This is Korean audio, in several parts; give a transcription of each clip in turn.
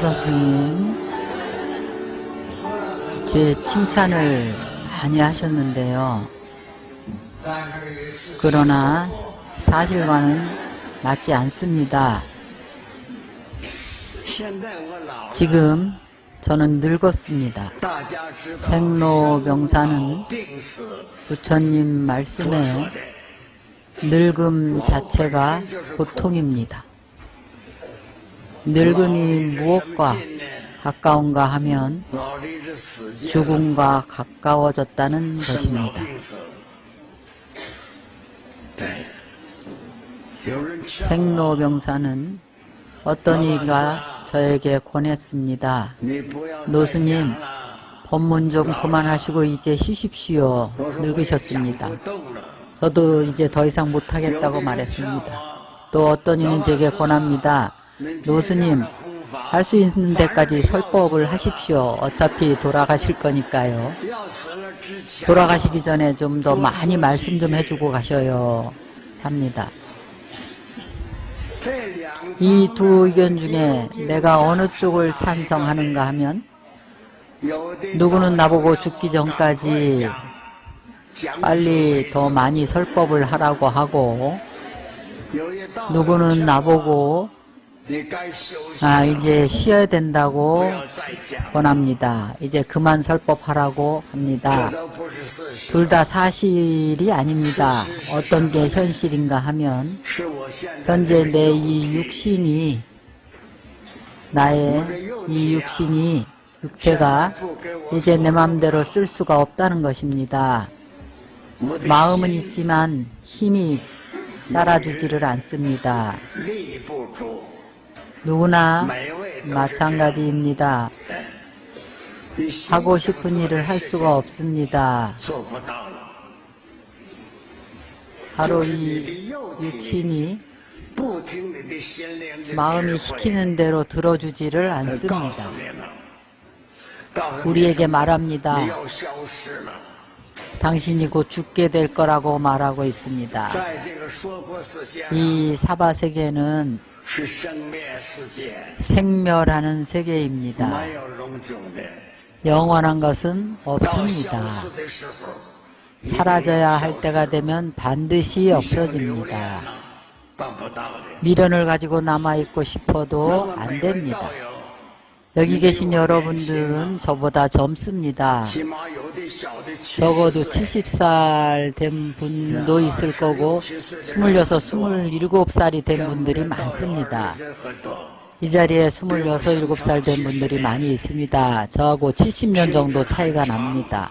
다섯 스님, 제 칭찬을 많이 하셨는데요. 그러나 사실과는 맞지 않습니다. 지금 저는 늙었습니다. 생로병사는 부처님 말씀에 늙음 자체가 고통입니다. 늙음이 무엇과 가까운가 하면 죽음과 가까워졌다는 것입니다. 생로병사는 어떤 이가 저에게 권했습니다. 노스님, 법문 좀 그만하시고 이제 쉬십시오. 늙으셨습니다. 저도 이제 더 이상 못하겠다고 말했습니다. 또 어떤 이는 제게 권합니다. 노스님, 할 수 있는 데까지 설법을 하십시오. 어차피 돌아가실 거니까요. 돌아가시기 전에 좀 더 많이 말씀 좀 해주고 가셔요. 합니다. 이 두 의견 중에 내가 어느 쪽을 찬성하는가 하면 누구는 나보고 죽기 전까지 빨리 더 많이 설법을 하라고 하고 누구는 나보고 아 이제 쉬어야 된다고 권합니다. 이제 그만 설법하라고 합니다. 둘 다 사실이 아닙니다. 어떤 게 현실인가 하면 현재 내 이 육신이 나의 이 육신이 육체가 이제 내 마음대로 쓸 수가 없다는 것입니다. 마음은 있지만 힘이 따라주지를 않습니다. 누구나 마찬가지입니다. 하고 싶은 일을 할 수가 없습니다. 바로 이 육신이 마음이 시키는 대로 들어주지를 않습니다. 우리에게 말합니다. 당신이 곧 죽게 될 거라고 말하고 있습니다. 이 사바 세계는 생멸하는 세계입니다. 영원한 것은 없습니다. 사라져야 할 때가 되면 반드시 없어집니다. 미련을 가지고 남아있고 싶어도 안 됩니다. 여기 계신 여러분들은 저보다 젊습니다. 적어도 70살 된 분도 있을 거고 26, 27살이 된 분들이 많습니다. 이 자리에 26, 7살 된 분들이 많이 있습니다. 저하고 70년 정도 차이가 납니다.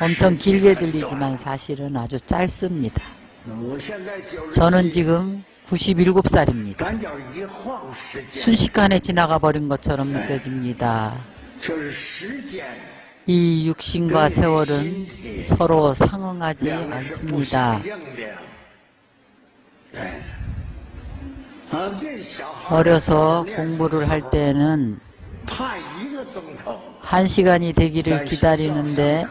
엄청 길게 들리지만 사실은 아주 짧습니다. 저는 지금 97살입니다. 순식간에 지나가 버린 것처럼 느껴집니다. 이 육신과 세월은 서로 상응하지 않습니다. 어려서 공부를 할 때는 한 시간이 되기를 기다리는데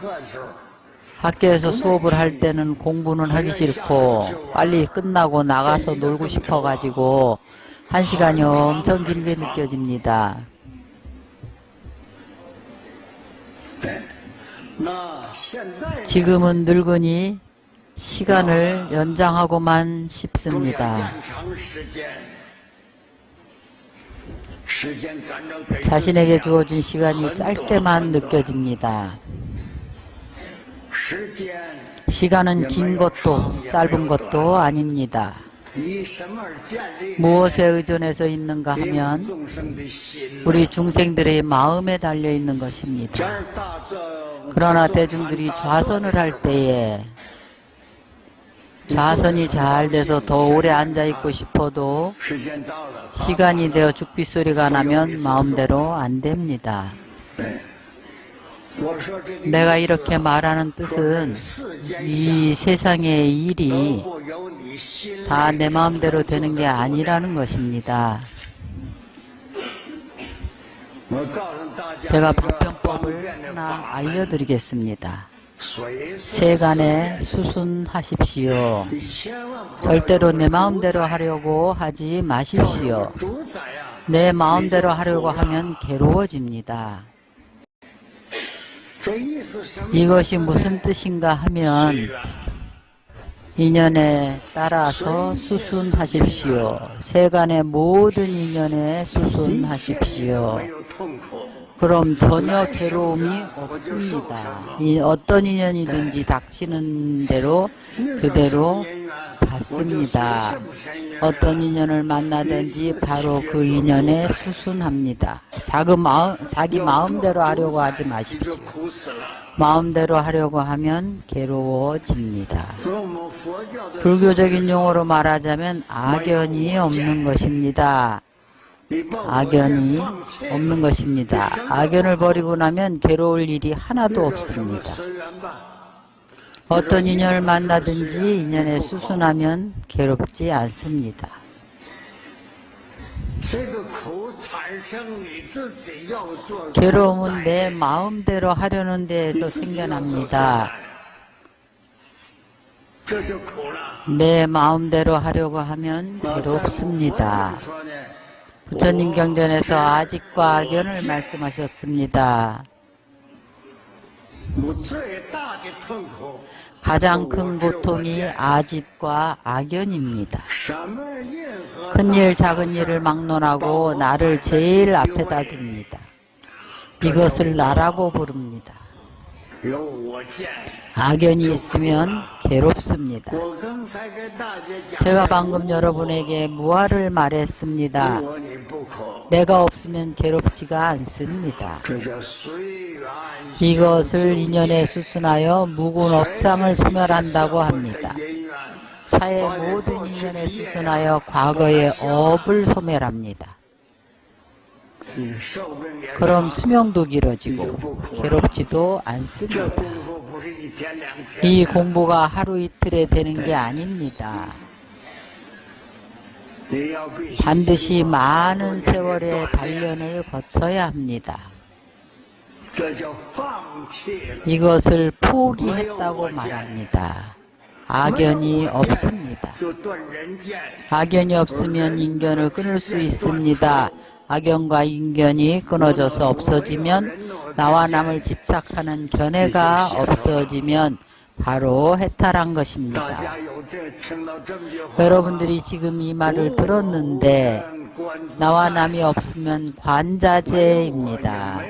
학교에서 수업을 할 때는 공부는 하기 싫고 빨리 끝나고 나가서 놀고 싶어가지고 한 시간이 엄청 길게 느껴집니다. 지금은 늙으니 시간을 연장하고만 싶습니다. 자신에게 주어진 시간이 짧게만 느껴집니다. 시간은 긴 것도 짧은 것도 아닙니다. 무엇에 의존해서 있는가 하면 우리 중생들의 마음에 달려 있는 것입니다. 그러나 대중들이 좌선을 할 때에 좌선이 잘 돼서 더 오래 앉아 있고 싶어도 시간이 되어 죽비 소리가 나면 마음대로 안 됩니다. 내가 이렇게 말하는 뜻은 이 세상의 일이 다 내 마음대로 되는 게 아니라는 것입니다. 제가 방편법을 하나 알려드리겠습니다. 세간에 수순하십시오. 절대로 내 마음대로 하려고 하지 마십시오. 내 마음대로 하려고 하면 괴로워집니다. 이것이 무슨 뜻인가 하면 인연에 따라서 수순하십시오. 세간의 모든 인연에 수순하십시오. 그럼 전혀 괴로움이 없습니다. 이 어떤 인연이든지 닥치는 대로 그대로 받습니다. 어떤 인연을 만나든지 바로 그 인연에 수순합니다. 자기 마음대로 하려고 하지 마십시오. 마음대로 하려고 하면 괴로워집니다. 불교적인 용어로 말하자면 악연이 없는 것입니다. 악연이 없는 것입니다. 악연을 버리고 나면 괴로울 일이 하나도 없습니다. 어떤 인연을 만나든지 인연에 수순하면 괴롭지 않습니다. 괴로움은 내 마음대로 하려는 데에서 생겨납니다. 내 마음대로 하려고 하면 괴롭습니다. 부처님 경전에서 아직과 악연을 말씀하셨습니다. 가장 큰 고통이 아집과 악연입니다. 큰일 작은 일을 막론하고 나를 제일 앞에다 둡니다. 이것을 나라고 부릅니다. 악연이 있으면 괴롭습니다. 제가 방금 여러분에게 무화를 말했습니다. 내가 없으면 괴롭지가 않습니다. 이것을 인연에 수순하여 묵은 업장을 소멸한다고 합니다. 사의 모든 인연에 수순하여 과거의 업을 소멸합니다. 그럼 수명도 길어지고 괴롭지도 않습니다. 이 공부가 하루 이틀에 되는 게 아닙니다. 반드시 많은 세월의 단련을 거쳐야 합니다. 이것을 포기했다고 말합니다. 악연이 없습니다. 악연이 없으면 인견을 끊을 수 있습니다. 악연과 인견이 끊어져서 없어지면 나와 남을 집착하는 견해가 없어지면 바로 해탈한 것입니다. 여러분들이 지금 이 말을 들었는데 나와 남이 없으면 관자재입니다.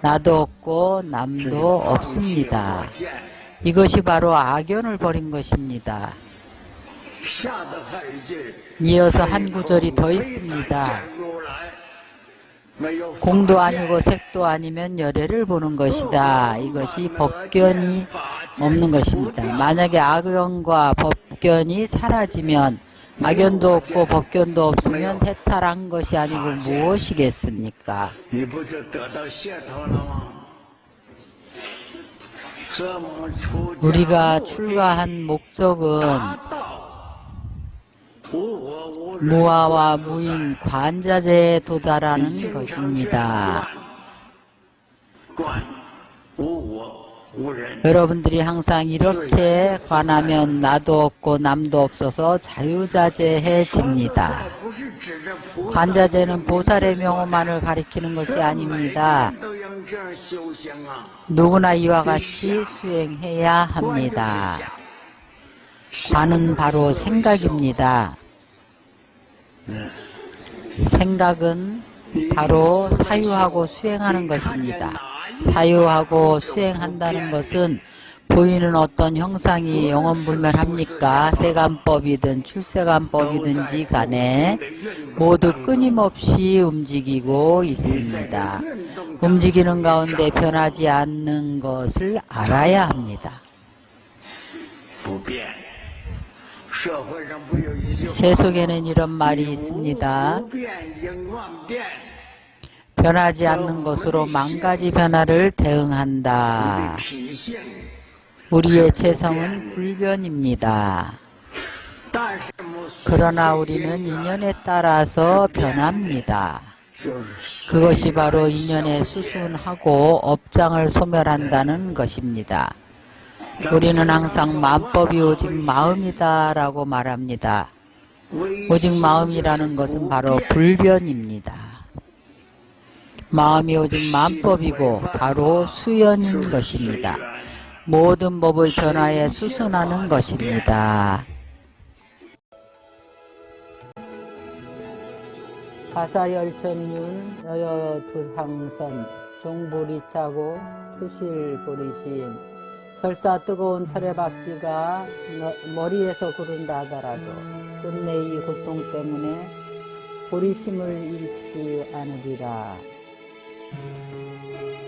나도 없고 남도 없습니다. 이것이 바로 악연을 버린 것입니다. 이어서 한 구절이 더 있습니다. 공도 아니고 색도 아니면 열애를 보는 것이다. 이것이 법견이 없는 것입니다. 만약에 악연과 법견이 사라지면 악연도 없고 법견도 없으면 해탈한 것이 아니고 무엇이겠습니까? 우리가 출가한 목적은 무아와 무인 관자재에 도달하는 것입니다. 여러분들이 항상 이렇게 관하면 나도 없고 남도 없어서 자유자재해집니다. 관자재는 보살의 명호만을 가리키는 것이 아닙니다. 누구나 이와 같이 수행해야 합니다. 관은 바로 생각입니다. 생각은 바로 사유하고 수행하는 것입니다. 사유하고 수행한다는 것은 보이는 어떤 형상이 영원불멸합니까? 세간법이든 출세간법이든지 간에 모두 끊임없이 움직이고 있습니다. 움직이는 가운데 변하지 않는 것을 알아야 합니다. 세속에는 이런 말이 있습니다. 변하지 않는 것으로 만 가지 변화를 대응한다. 우리의 체성은 불변입니다. 그러나 우리는 인연에 따라서 변합니다. 그것이 바로 인연에 수순하고 업장을 소멸한다는 것입니다. 우리는 항상 마법이 오직 마음이다라고 말합니다. 오직 마음이라는 것은 바로 불변입니다. 마음이 오직 마법이고 바로 수연인 것입니다. 모든 법을 변화해 수순하는 것입니다. 가사열천윤 여여두상선 종보리차고 퇴실보리심 설사 뜨거운 철의 바퀴가 너- 머리에서 구른다 하더라도 끝내 이 고통 때문에 보리심을 잃지 않으리라.